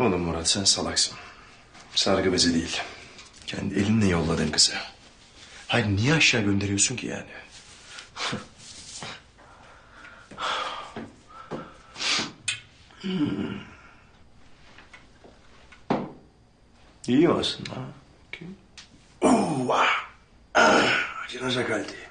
Oğlum Murat sen salaksın. Sargı bezi değil. Kendi elinle yolladın kızı. Hayır niye aşağı gönderiyorsun ki yani? İyi aslında. Oo, ah. Ah, Acınacak halde.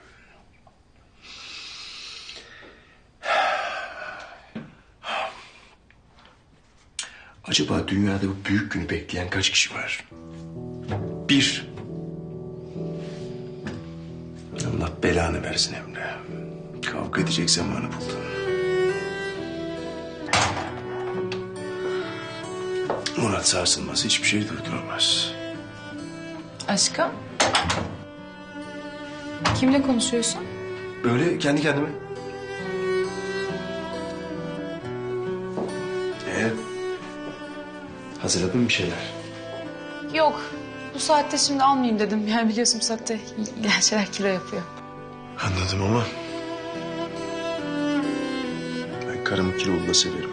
Acaba dünyada bu büyük günü bekleyen kaç kişi var? Bir. Allah belanı versin Emre. Kavga edecek zamanı buldun. Murat sarsılmaz hiçbir şey durduramaz. Aşkım. Kimle konuşuyorsun? Böyle kendi kendime. Hazırladın mı bir şeyler? Yok. Bu saatte şimdi almayayım dedim. Yani biliyorsun bu saatte gençler kilo yapıyor. Anladım ama... Ben karımı kilolu da severim.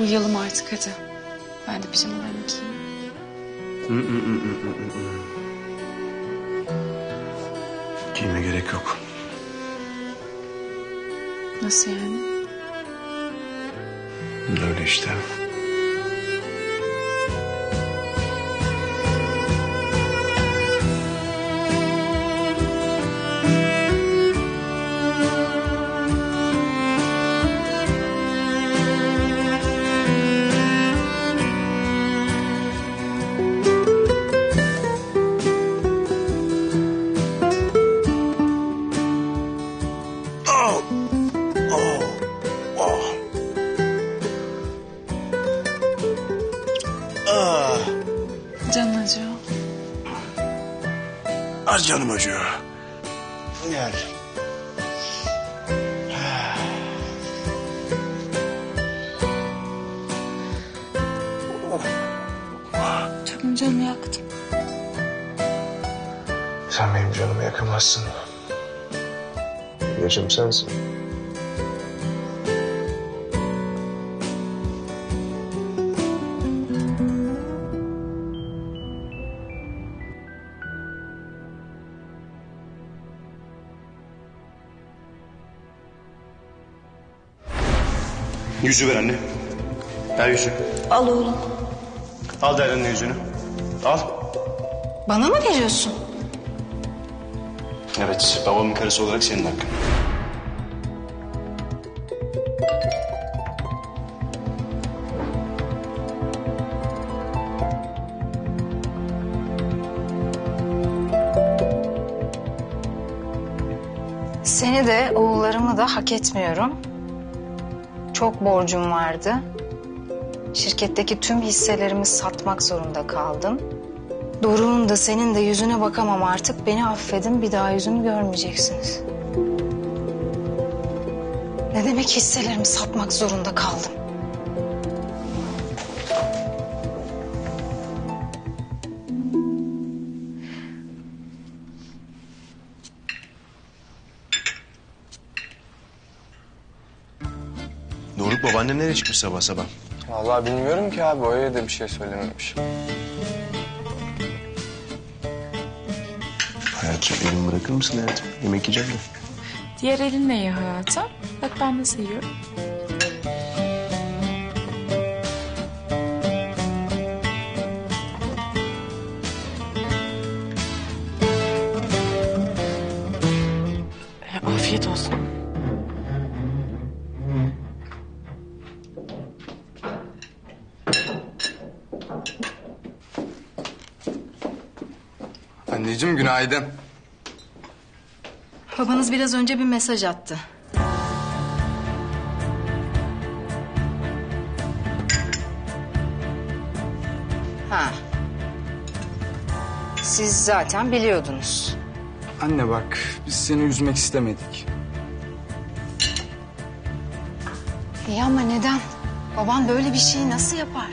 Uyuyalım artık hadi. Ben de pijamalarımı giyeyim. Giyime gerek yok. Nasıl yani? Öyle işte. Canım acıyor. Gel. Çok canımı yaktın? Sen benim canımı yakamazsın. Yaşım sensin. Yüzü ver anne. Ver yüzü. Al oğlum. Al Derya'nın yüzünü. Al. Bana mı veriyorsun? Evet, babamın karısı olarak senin hakkın. Seni de oğullarımı da hak etmiyorum. Çok borcum vardı. Şirketteki tüm hisselerimi satmak zorunda kaldım. Doruk'un da senin de yüzüne bakamam artık. Beni affedin bir daha yüzünü görmeyeceksiniz. Ne demek hisselerimi satmak zorunda kaldım? Babaannem nereye çıkmış sabah sabah? Vallahi bilmiyorum ki abi. O öyle de bir şey söylememiş. Hayatım elimi bırakır mısın hayatım? Yemek yiyeceğim de. Diğer elinle ye hayatım. Bak ben nasıl yiyorum. Anneciğim günaydın. Babanız biraz önce bir mesaj attı. Ha. Siz zaten biliyordunuz. Anne bak biz seni üzmek istemedik. İyi ama neden? Baban böyle bir şeyi nasıl yapar?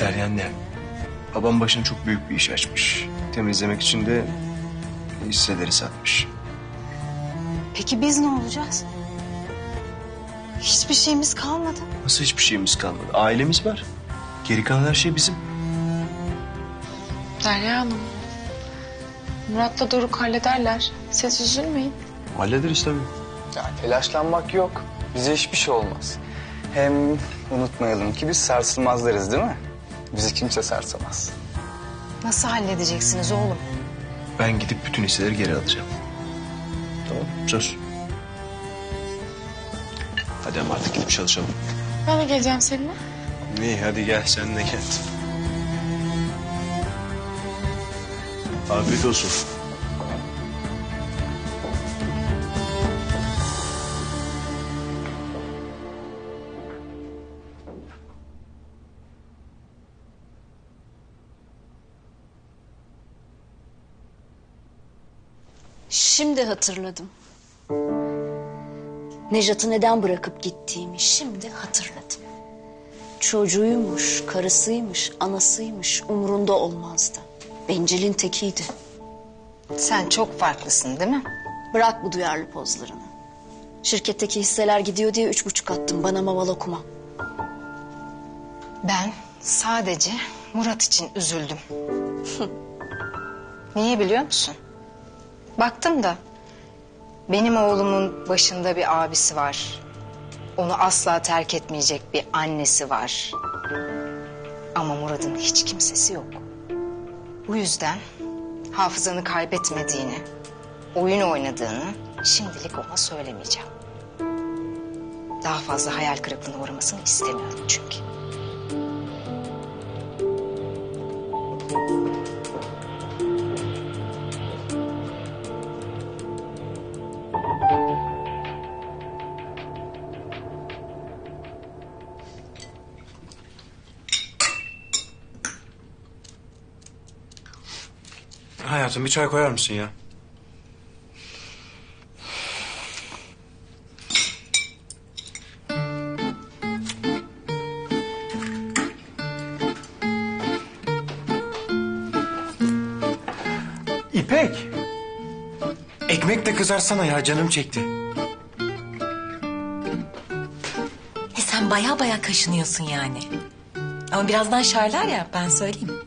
Derya anne, babam başına çok büyük bir iş açmış. Temizlemek için de hisseleri satmış. Peki biz ne olacağız? Hiçbir şeyimiz kalmadı. Nasıl hiçbir şeyimiz kalmadı? Ailemiz var. Geri kalan her şey bizim. Derya Hanım. Murat'la Doruk hallederler. Siz üzülmeyin. Hallederiz tabii. Ya telaşlanmak yok. Bize hiçbir şey olmaz. Hem unutmayalım ki biz sarsılmazlarız değil mi? Bizi kimse sarsamaz. Nasıl halledeceksiniz oğlum? Ben gidip bütün hisseleri geri alacağım. Tamam söz. Hadi ama artık gidip çalışalım. Ben de geleceğim seninle. İyi hadi gel sen de gel. Afiyet olsun. Şimdi hatırladım. Nejat'ı neden bırakıp gittiğimi şimdi hatırladım. Çocuğuymuş, karısıymış, anasıymış umurunda olmazdı. Bencilin tekiydi. Sen çok farklısın değil mi? Bırak bu duyarlı pozlarını. Şirketteki hisseler gidiyor diye üç buçuk attım. Bana maval okuma. Ben sadece Murat için üzüldüm. Niye biliyor musun? Baktım da benim oğlumun başında bir abisi var. Onu asla terk etmeyecek bir annesi var. Ama Murat'ın hiç kimsesi yok. Bu yüzden hafızanı kaybetmediğini, oyun oynadığını şimdilik ona söylemeyeceğim. Daha fazla hayal kırıklığına uğramasını istemiyorum çünkü. Hayatım bir çay koyar mısın ya? İpek. Ekmek de kızarsana ya canım çekti. E sen baya baya kaşınıyorsun yani. Ama birazdan şarlar ya ben söyleyeyim.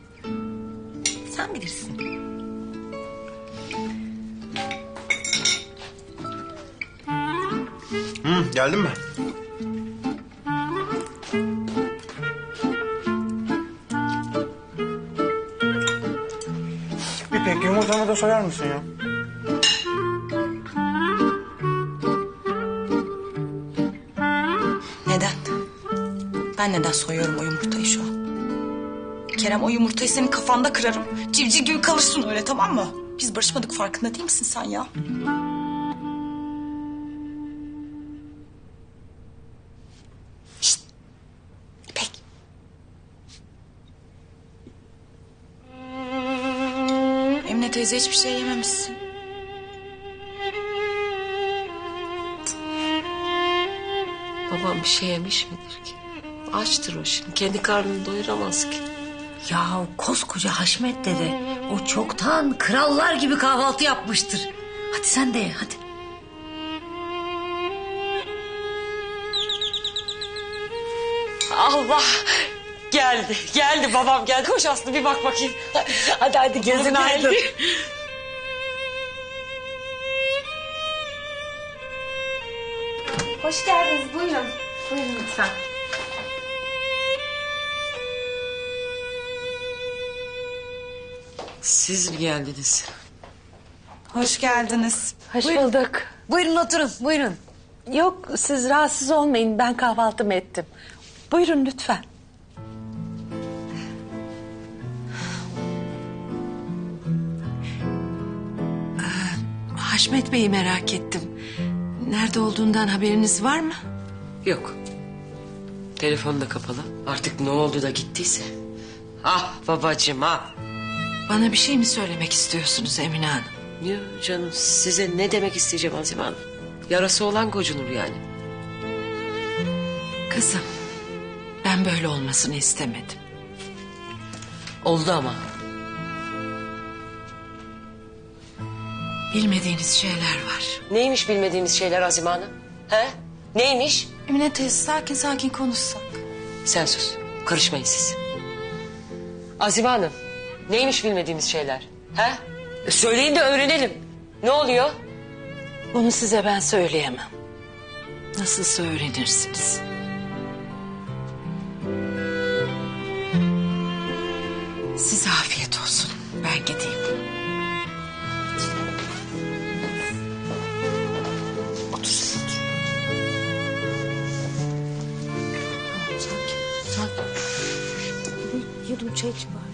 Hı, geldin mi? İpek yumurtanı da soyar mısın ya? Neden? Ben neden soyuyorum o yumurtayı şu an? Kerem o yumurtayı senin kafanda kırarım. Civciv gibi kalırsın öyle tamam mı? Biz barışmadık farkında değil misin sen ya? Emine teyze hiçbir şey yememişsin. Babam bir şey yemiş midir ki? Açtır o şimdi. Kendi karnını doyuramaz ki. Ya koskoca Haşmet dede o çoktan krallar gibi kahvaltı yapmıştır. Hadi sen de ye hadi. Allah! Geldi, geldi babam geldi. Koş Aslı bir bak bakayım. Hadi hadi gözün aydın. Hoş geldiniz buyurun. Buyurun lütfen. Siz mi geldiniz? Hoş geldiniz. Hoş bulduk. Buyurun oturun buyurun. Yok siz rahatsız olmayın ben kahvaltımı ettim. Buyurun lütfen. Haşmet Bey'i merak ettim. Nerede olduğundan haberiniz var mı? Yok. Telefon da kapalı. Artık ne oldu da gittiyse. Ah babacığım ah. Bana bir şey mi söylemek istiyorsunuz Emine Hanım? Ya canım size ne demek isteyeceğim Azime Hanım? Yarası olan gocunur yani. Kızım ben böyle olmasını istemedim. Oldu ama. Bilmediğiniz şeyler var. Neymiş bilmediğimiz şeyler Azime Hanım? He? Neymiş? Emine teyze sakin sakin konuşsak. Sen sus. Karışmayın siz. Azime Hanım. Neymiş bilmediğimiz şeyler? He? E, Söyleyin de öğrenelim. Ne oluyor? Bunu size ben söyleyemem. Nasılsa öğrenirsiniz. Size afiyet olsun. Ben gideyim. Sakin.